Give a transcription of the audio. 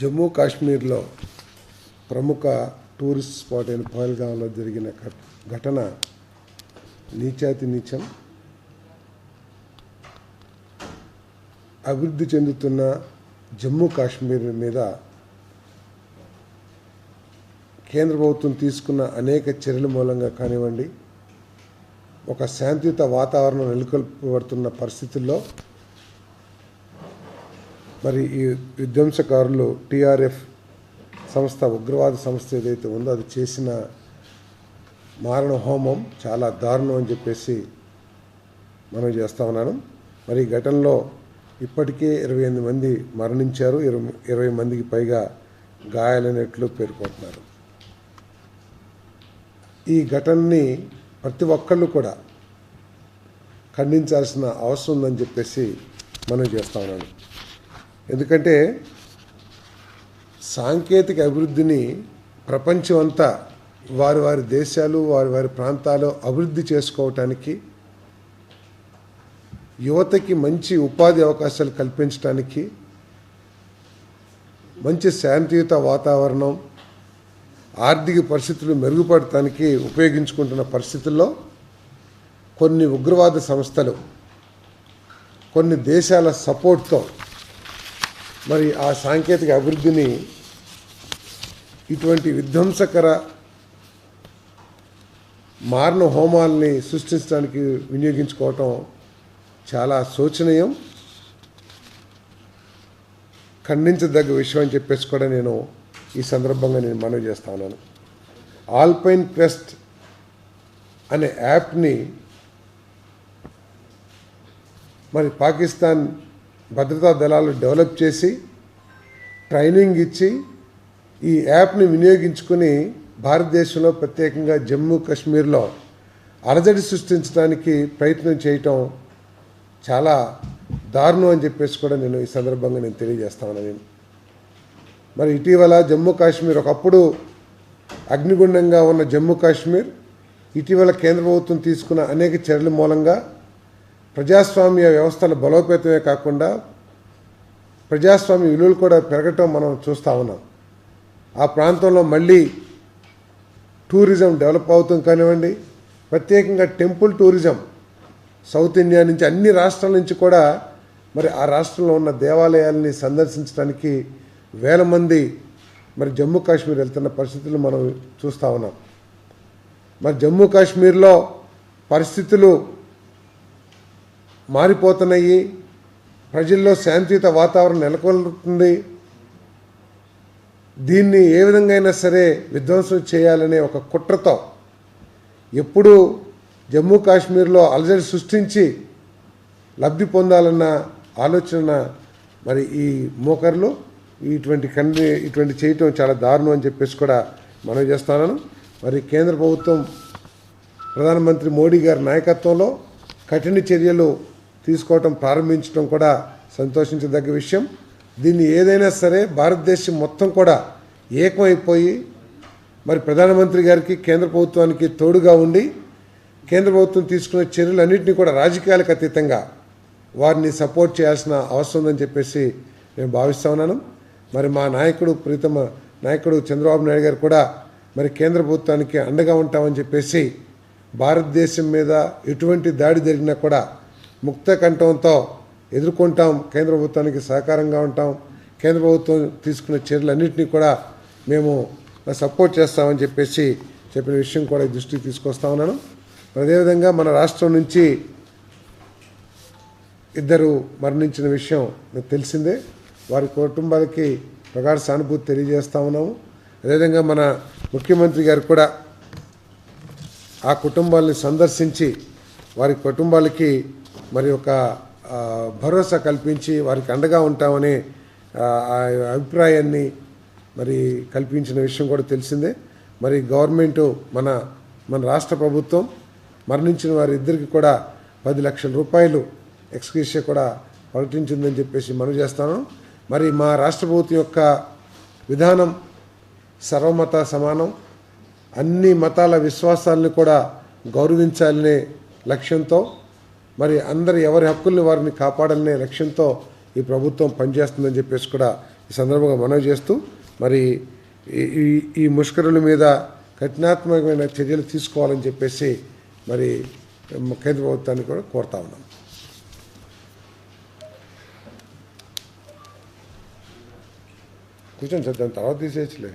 జమ్మూ కాశ్మీర్లో ప్రముఖ tourist spot అయిన పహల్గాంలో జరిగిన ఘటన నీచాతి నీచం. అభివృద్ధి చెందుతున్న జమ్మూ కాశ్మీర్ మీద కేంద్ర ప్రభుత్వం తీసుకున్న అనేక చర్యల మూలంగా కానివ్వండి ఒక శాంతియుత వాతావరణం నెలకొల్పబడుతున్న పరిస్థితుల్లో మరి ఈ విధ్వంసకారులు టీఆర్ఎఫ్ సంస్థ ఉగ్రవాద సంస్థ ఏదైతే ఉందో అది చేసిన మారణ హోమం చాలా దారుణం అని చెప్పేసి మనం చేస్తా ఉన్నాను. మరి ఈ ఘటనలో ఇప్పటికే ఇరవై ఎనిమిది మంది మరణించారు ఇరవై ఇరవై మందికి పైగా గాయాలైనట్లు పేర్కొంటున్నారు. ఈ ఘటనని ప్రతి ఒక్కళ్ళు కూడా ఖండించాల్సిన అవసరం ఉందని చెప్పేసి మనం చేస్తా ఉన్నాను. ఎందుకంటే సాంకేతిక అభివృద్ధిని ప్రపంచం అంతా వారి వారి దేశాలు వారి వారి ప్రాంతాలు అభివృద్ధి చేసుకోవటానికి యువతకి మంచి ఉపాధి అవకాశాలు కల్పించడానికి మంచి శాంతియుత వాతావరణం ఆర్థిక పరిస్థితులు మెరుగుపడటానికి ఉపయోగించుకుంటున్న పరిస్థితుల్లో కొన్ని ఉగ్రవాద సంస్థలు కొన్ని దేశాల సపోర్ట్తో మరి ఆ సాంకేతిక అభివృద్ధిని ఇటువంటి విధ్వంసకర మారణ హోమాల్ని సృష్టించడానికి వినియోగించుకోవటం చాలా శోచనీయం. ఖండించదగ్గ విషయం అని చెప్పేసి కూడా నేను ఈ సందర్భంగా నేను మనవి చేస్తా ఉన్నాను. ఆల్పైన్ క్వెస్ట్ అనే యాప్ని మరి పాకిస్తాన్ భద్రతా దళాలు డెవలప్ చేసి ట్రైనింగ్ ఇచ్చి ఈ యాప్ని వినియోగించుకుని భారతదేశంలో ప్రత్యేకంగా జమ్మూ కాశ్మీర్లో అలజడి సృష్టించడానికి ప్రయత్నం చేయటం చాలా దారుణం అని చెప్పేసి కూడా నేను ఈ సందర్భంగా నేను తెలియజేస్తా నేను మరి ఇటీవల జమ్మూ కాశ్మీర్ ఒకప్పుడు అగ్నిగుండంగా ఉన్న జమ్మూ కాశ్మీర్ ఇటీవల కేంద్ర ప్రభుత్వం తీసుకున్న అనేక చర్యల మూలంగా ప్రజాస్వామ్య వ్యవస్థల బలోపేతమే కాకుండా ప్రజాస్వామ్య విలువలు కూడా పెరగటం మనం చూస్తూ ఉన్నాం. ఆ ప్రాంతంలో మళ్ళీ టూరిజం డెవలప్ అవుతుంది కానివ్వండి ప్రత్యేకంగా టెంపుల్ టూరిజం సౌత్ ఇండియా నుంచి అన్ని రాష్ట్రాల నుంచి కూడా మరి ఆ రాష్ట్రంలో ఉన్న దేవాలయాల్ని సందర్శించడానికి వేల మంది మరి జమ్మూ కాశ్మీర్ వెళ్తున్న పరిస్థితులు మనం చూస్తూ ఉన్నాం. మరి జమ్మూ కాశ్మీర్లో పరిస్థితులు మారిపోతున్నాయి. ప్రజల్లో శాంతియుత వాతావరణం నెలకొల్పుతుంది దీన్ని ఏ విధంగా అయినా సరే విధ్వంసం చేయాలనే ఒక కుట్రతో ఎప్పుడు జమ్మూ కాశ్మీర్లో అలజడి సృష్టించి లబ్ధి పొందాలన్న ఆలోచన మరి ఈ మోకర్లు ఇటువంటి కండి ఇటువంటి చేయటం చాలా దారుణం అని చెప్పేసి కూడా మనం చేస్తున్నాను మరి కేంద్ర ప్రభుత్వం ప్రధానమంత్రి మోడీ గారి నాయకత్వంలో కఠిన చర్యలు తీసుకోవటం ప్రారంభించడం కూడా సంతోషించదగ్గ విషయం. దీన్ని ఏదైనా సరే భారతదేశం మొత్తం కూడా ఏకమైపోయి మరి ప్రధానమంత్రి గారికి కేంద్ర ప్రభుత్వానికి తోడుగా ఉండి కేంద్ర ప్రభుత్వం తీసుకునే చర్యలన్నింటినీ కూడా రాజకీయాలకు అతీతంగా వారిని సపోర్ట్ చేయాల్సిన అవసరం ఉందని చెప్పేసి నేను భావిస్తా ఉన్నాను. మరి మా నాయకుడు ప్రీతమ నాయకుడు చంద్రబాబు నాయుడు గారు కూడా మరి కేంద్ర ప్రభుత్వానికి అండగా ఉంటామని చెప్పేసి భారతదేశం మీద ఎటువంటి దాడి జరిగినా కూడా ముక్త కంఠంతో ఎదుర్కొంటాం. కేంద్ర ప్రభుత్వానికి సహకారంగా ఉంటాం. కేంద్ర ప్రభుత్వం తీసుకునే చర్యలన్నింటినీ కూడా మేము సపోర్ట్ చేస్తామని చెప్పేసి చెప్పిన విషయం కూడా దృష్టికి తీసుకొస్తా ఉన్నాను. అదేవిధంగా మన రాష్ట్రం నుంచి ఇద్దరు మరణించిన విషయం మీకు తెలిసిందే. వారి కుటుంబాలకి ప్రగాఢ సానుభూతి తెలియజేస్తా ఉన్నాము. అదేవిధంగా మన ముఖ్యమంత్రి గారు కూడా ఆ కుటుంబాలని సందర్శించి వారి కుటుంబాలకి మరి ఒక భరోసా కల్పించి వారికి అండగా ఉంటామనే ఆ, అభిప్రాయాన్ని మరి కల్పించిన విషయం కూడా తెలిసిందే. మరి గవర్నమెంటు మన మన రాష్ట్ర ప్రభుత్వం మరణించిన వారిద్దరికి కూడా పది లక్షల రూపాయలు ఎక్స్క్రీషియా కూడా ప్రకటించిందని చెప్పేసి మనం చేస్తాను. మరి మా రాష్ట్ర ప్రభుత్వం యొక్క విధానం సర్వమత సమానం అన్ని మతాల విశ్వాసాలను కూడా గౌరవించాలనే లక్ష్యంతో మరి అందరి ఎవరి హక్కుల్ని వారిని కాపాడాలనే లక్ష్యంతో ఈ ప్రభుత్వం పనిచేస్తుందని చెప్పేసి కూడా ఈ సందర్భంగా మనవి చేస్తూ మరి ఈ- ఈ ఈ ముష్కరుల మీద కఠినాత్మకమైన చర్యలు తీసుకోవాలని చెప్పేసి మరి కేంద్ర ప్రభుత్వాన్ని కూడా కోరుతా ఉన్నాం. కూర్చొని సార్ దాని తర్వాత తీసేయచ్చులే.